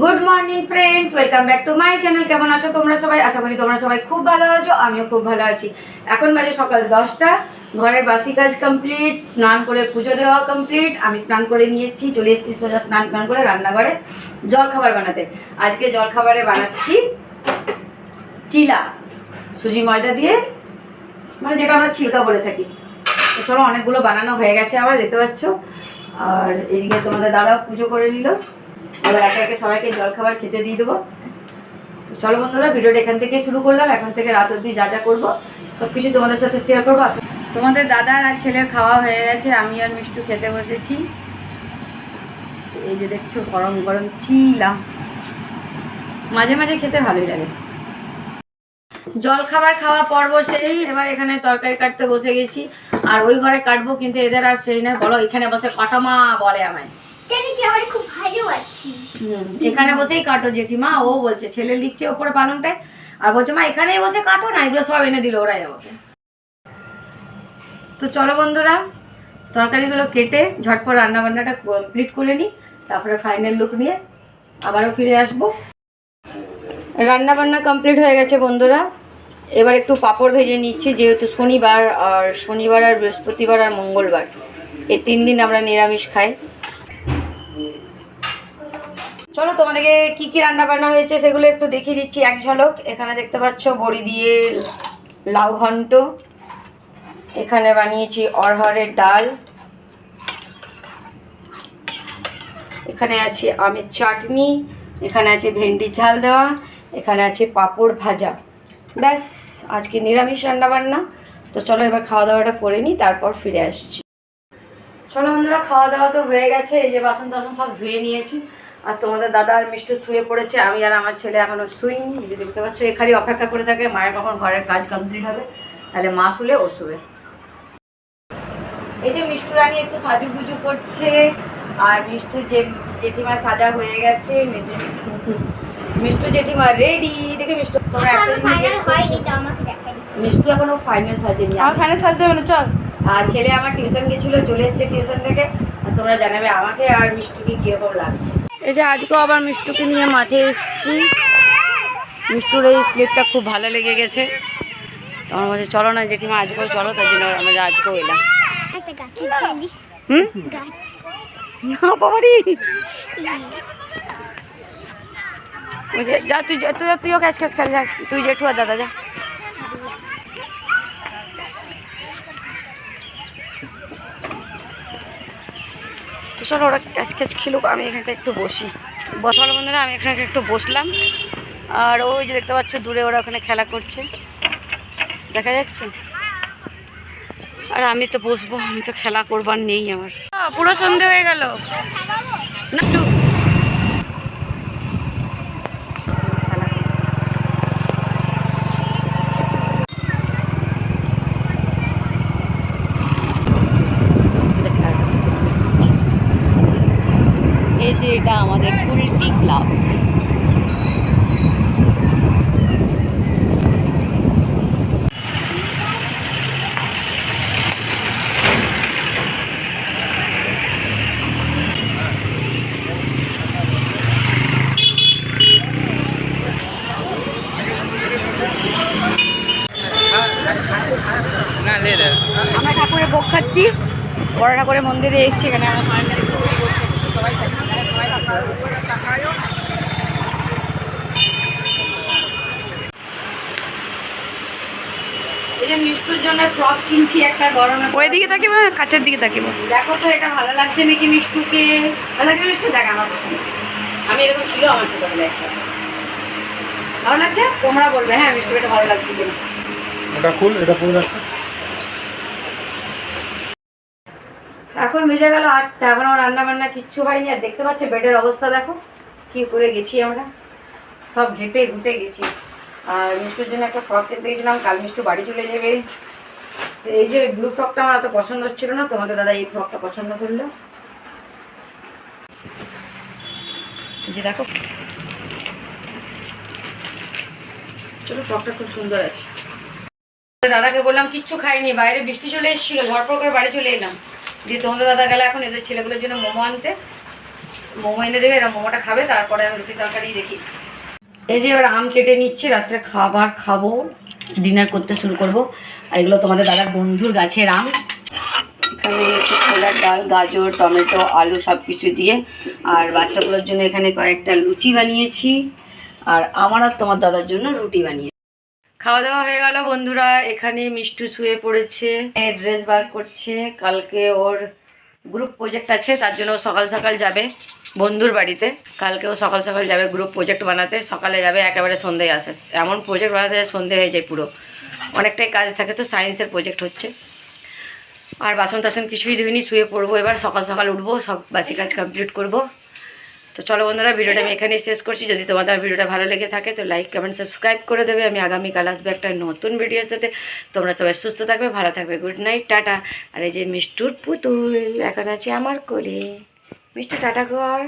Good morning friends welcome back to my channel কেমন আছো তোমরা সবাই? আশা করি তোমরা সবাই খুব ভালো আছো, আমিও খুব ভালো আছি। এখন বাজে সকাল দশটা। ঘরের বাসি কাজ কমপ্লিট স্নান করে পুজো দেওয়া কমপ্লিট আমি স্নান করে নিয়েছি, চলে এসেছি সোজা স্নান স্নান করে রান্নাঘরে জল খাবার বানাতে। আজকে জল খাবারে বানাচ্ছি চিলা, সুজি ময়দা দিয়ে মানে যেটা আমরা ছিলকা বলে থাকি। চলো অনেকগুলো বানানো হয়ে গেছে আবার, দেখতে পাচ্ছ? আর এদিকে তোমাদের দাদাও পুজো করে নিল। এবার একে একে সবাইকে জলখাবার খেতে দিয়ে দেবো। চলো বন্ধুরা, ভিডিওটা এখান থেকে শুরু করলাম। এখন থেকে রাত অবধি যা যা করব সব কিছু তোমাদের সাথে শেয়ার করব। তোমাদের দাদার আর ছেলের খাওয়া হয়ে গেছে, আমি আর মিষ্টু খেতে বসেছি। এই যে দেখছ, গরম গরম চিলা। মাঝে মাঝে খেতে ভালোই লাগে। জল খাবার খাওয়া পর্ব সেই এবার এখানে তরকারি কাটতে বসে গেছি। আর ওই ঘরে কাটবো কিন্তু এদের আর সেই না বলো, এখানে বসে কাটামা বলে আমায়? এখানে বসেই কাটো জেঠিমা, ও বলছে, ছেলে লিখছে ওপরে পালংটায় আর বলছে, মা, এখানেই বসে কাটো না, এগুলো সব এনে দিল ওরাই আমাকে। তো চলো বন্ধুরা, তরকারিগুলো কেটে ঝটপট রান্না বান্নাটা কমপ্লিট করে নিই, তারপরে ফাইনাল লুক নিয়ে আবারও ফিরে আসব। রান্না বান্না কমপ্লিট হয়ে গেছে বন্ধুরা। এবার একটু পাঁপড় ভেজে নিচ্ছি, যেহেতু শনিবার, আর শনিবার আর বৃহস্পতিবার আর মঙ্গলবার। এই তিন দিন আমরা নিরামিষ খাই। চলো, তোমাদেরকে কি কি রান্না বান্না হয়েছে সেগুলো একটু দেখিয়ে দিচ্ছি। এক ঝলক, এখানে দেখতে পাচ্ছ বড়ি দিয়ে লাউ ঘন্ট। এখানে বানিয়েছি অরহরের ডাল। এখানে আছে আমের চাটনি, এখানে আছে ভেন্ডির ঝাল দেওয়া, এখানে আছে পাঁপড় ভাজা। ব্যাস, আজকে নিরামিষ রান্না বান্না। তো চলো, এবার খাওয়া দাওয়াটা করে নিই, তারপর ফিরে আসছি। চলো বন্ধুরা, খাওয়া দাওয়া তো হয়ে গেছে, এই যে বাসন টাসন সব ধুয়ে নিয়েছি। আর তোমাদের দাদা আর মিষ্টু শুয়ে পড়েছে আমি আর আমার ছেলে এখনও শুইনি। এই যে দেখতে পাচ্ছ এখানে অপেক্ষা করে থাকে মায়ের কখন ঘরের কাজ কমপ্লিট হবে তাহলে মা শুলে ও শুবে। এই যে মিষ্টু রানী একটু সাজুগুজু করছে আর মিষ্টুর যে জেঠিমা সাজা হয়ে গেছে মিষ্টু- মিষ্টু জেঠিমা রেডি দেখে মিষ্টু তোমরা একটা ফাইনাল হয়নি তো আমাকে দেখাই মিষ্টু এখনও ফাইনাল সাজেনি। আমার ফাইনাল সাজতে হবে না চল। আর ছেলে আমার টিউশন গেছিল চলে এসেছে টিউশন থেকে। আর তোমরা জানাবে আমাকে আর মিষ্টুকে কীরকম লাগছে। এই যে আজকেও আবার মিষ্টুকে নিয়ে মাঠে এসেছি। মিষ্টুর এই স্লিপটা খুব ভালো লেগে গেছে। আমার বলছে চলো না জেঠিমা আজকেও চলো তাই জন্য আমরা আজকেও এলাম। হুম? না বাবারি। যা তুই তুই তুইও ক্যাচ ক্যাচ খেলে যা তুই জেঠু আর দাদা যা। চলো ওরা ক্যাচ ক্যাচ খেলুক আমি এখানে একটু বসি। বসার বন্ধুরা আমি এখানে একটু বসলাম। আর ওই যে দেখতে পাচ্ছ দূরে ওরা ওখানে খেলা করছে। দেখা যাচ্ছে? আর আমি তো বসবো আমি তো খেলা করবার নেই আমার। পুরো সন্ধে হয়ে গেল। না একটু এই যে এটা আমাদের কুলটি ক্লাব। আমরা ঠাকুরের ভোগ খাচ্ছি। বড় ঠাকুরের মন্দিরে এসেছি এখানে আমরা সবাই মিষ্টুর জন্য ফ্রক কিনছি একটা গরমে ওই দিকে থাকিব কাছের দিকে থাকিব দেখো তো এটা ভালো লাগছে নাকি মিষ্টুকে? ভালো লাগছে মিষ্টু? দেখ আমার পছন্দ। আমি এরকম ছিল আমার ছোটবেলায় একটা ভালো লাগছে? তোমরা বলবে হ্যাঁ মিষ্টুকে এটা ভালো লাগছে কিনা এটা খুল এটা পুরো রাখো এখন ভেজে গেল আটটা, এখন আমার রান্না বান্না কিচ্ছু হয়নি, আর দেখতে পাচ্ছ বেডের অবস্থা দেখো, কি করে গেছি আমরা। সব ঘেটে ঘুটে গেছি। আর মিষ্টুর জন্য একটা ফ্রক কিনতে গেছিলাম, কাল মিষ্টু বাড়ি চলে যাবে। এই যে ব্লু ফ্রকটা আমার এত পছন্দ হচ্ছিল না, তোমাদের দাদা এই ফ্রকটা পছন্দ করল। যে দেখো। চলো ফ্রকটা খুব সুন্দর আছে। দাদাকে বললাম, কিচ্ছু খাইনি, বাইরে বৃষ্টি চলে এসেছিল, ঝড়পড় করে বাড়ি চলে এলাম। দিয়ে তোমাদের দাদা গেলে এখন এদের ছেলেগুলোর জন্য মোমো আনতে, মোমো এনে দেবে, এরা মোমোটা খাবে, তারপরে আমি রুটি তরকারি দেখি। এই যে এবার আম কেটে নিচ্ছে, রাত্রে খাবার খাব, ডিনার করতে শুরু করব। আর এগুলো তোমাদের দাদার বন্ধুর গাছের আম। এখানে হচ্ছে ছোলার ডাল, গাজর, টমেটো, আলু সব কিছু দিয়ে। আর বাচ্চাগুলোর জন্য এখানে কয়েকটা লুচি বানিয়েছি। আর আমার আর তোমার দাদার জন্য রুটি বানিয়ে খাওয়া দাওয়া হয়ে গেল বন্ধুরা। এখানে মিষ্টু শুয়ে পড়েছে ড্রেস বার করছে। কালকে ওর গ্রুপ প্রজেক্ট আছে, তার জন্য সকাল সকাল যাবে বন্ধুর বাড়িতে। কালকে ও সকাল সকাল যাবে গ্রুপ প্রজেক্ট বানাতে। সকালে যাবে একেবারে সন্ধ্যায় আসে। এমন প্রজেক্ট বানাতে সন্ধে হয়ে যায় পুরো। অনেকটাই কাজ থাকে তো সায়েন্সের প্রজেক্ট হচ্ছে। আর বাসন টাসন কিছুই ধুইনি, শুয়ে পড়ব। এবার সকাল সকাল উঠবো, সব বাসি কাজ কমপ্লিট করব। তো চলো বন্ধুরা, ভিডিওটা আমি এখানেই শেষ করছি। যদি তোমাদের ভিডিওটা ভালো লেগে থাকে, তো লাইক কমেন্ট সাবস্ক্রাইব করে দেবে। আমি আগামীকাল আসবে একটা নতুন ভিডিওর সাথে। তোমরা সবাই সুস্থ থাকবে, ভালো থাকবে। Good night tata. আর এই যে মিষ্টুর পুতুল, এখন আছে আমার কোলে। মিষ্টু, টাটা কর।